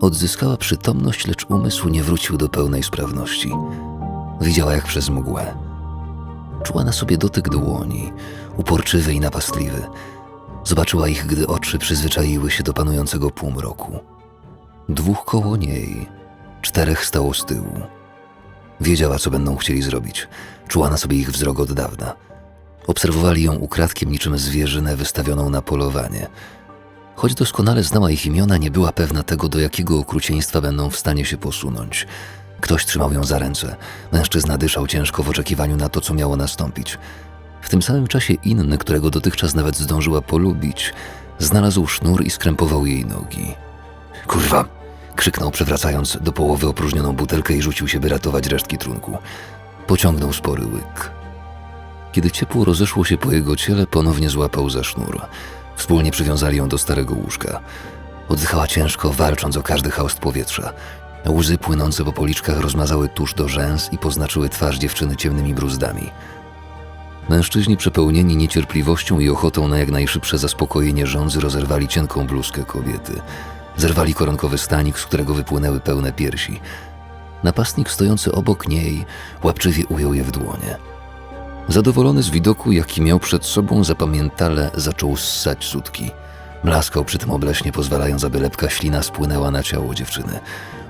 Odzyskała przytomność, lecz umysł nie wrócił do pełnej sprawności. Widziała jak przez mgłę. Czuła na sobie dotyk dłoni, uporczywy i napastliwy. Zobaczyła ich, gdy oczy przyzwyczaiły się do panującego półmroku. Dwóch koło niej, czterech stało z tyłu. Wiedziała, co będą chcieli zrobić. Czuła na sobie ich wzrok od dawna. Obserwowali ją ukradkiem niczym zwierzynę wystawioną na polowanie. Choć doskonale znała ich imiona, nie była pewna tego, do jakiego okrucieństwa będą w stanie się posunąć. Ktoś trzymał ją za ręce. Mężczyzna dyszał ciężko w oczekiwaniu na to, co miało nastąpić. W tym samym czasie inny, którego dotychczas nawet zdążyła polubić, znalazł sznur i skrępował jej nogi. Kurwa! krzyknął, przewracając do połowy opróżnioną butelkę i rzucił się, by ratować resztki trunku. Pociągnął spory łyk. Kiedy ciepło rozeszło się po jego ciele, ponownie złapał za sznur. Wspólnie przywiązali ją do starego łóżka. Oddychała ciężko, walcząc o każdy haust powietrza. Łzy płynące po policzkach rozmazały tusz do rzęs i poznaczyły twarz dziewczyny ciemnymi bruzdami. Mężczyźni przepełnieni niecierpliwością i ochotą na jak najszybsze zaspokojenie żądzy rozerwali cienką bluzkę kobiety. Zerwali koronkowy stanik, z którego wypłynęły pełne piersi. Napastnik stojący obok niej łapczywie ujął je w dłonie. Zadowolony z widoku, jaki miał przed sobą, zapamiętale zaczął ssać sutki. Mlaskał przy tym obleśnie, pozwalając, aby lepka ślina spłynęła na ciało dziewczyny.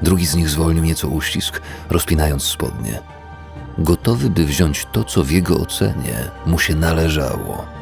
Drugi z nich zwolnił nieco uścisk, rozpinając spodnie. Gotowy, by wziąć to, co w jego ocenie mu się należało.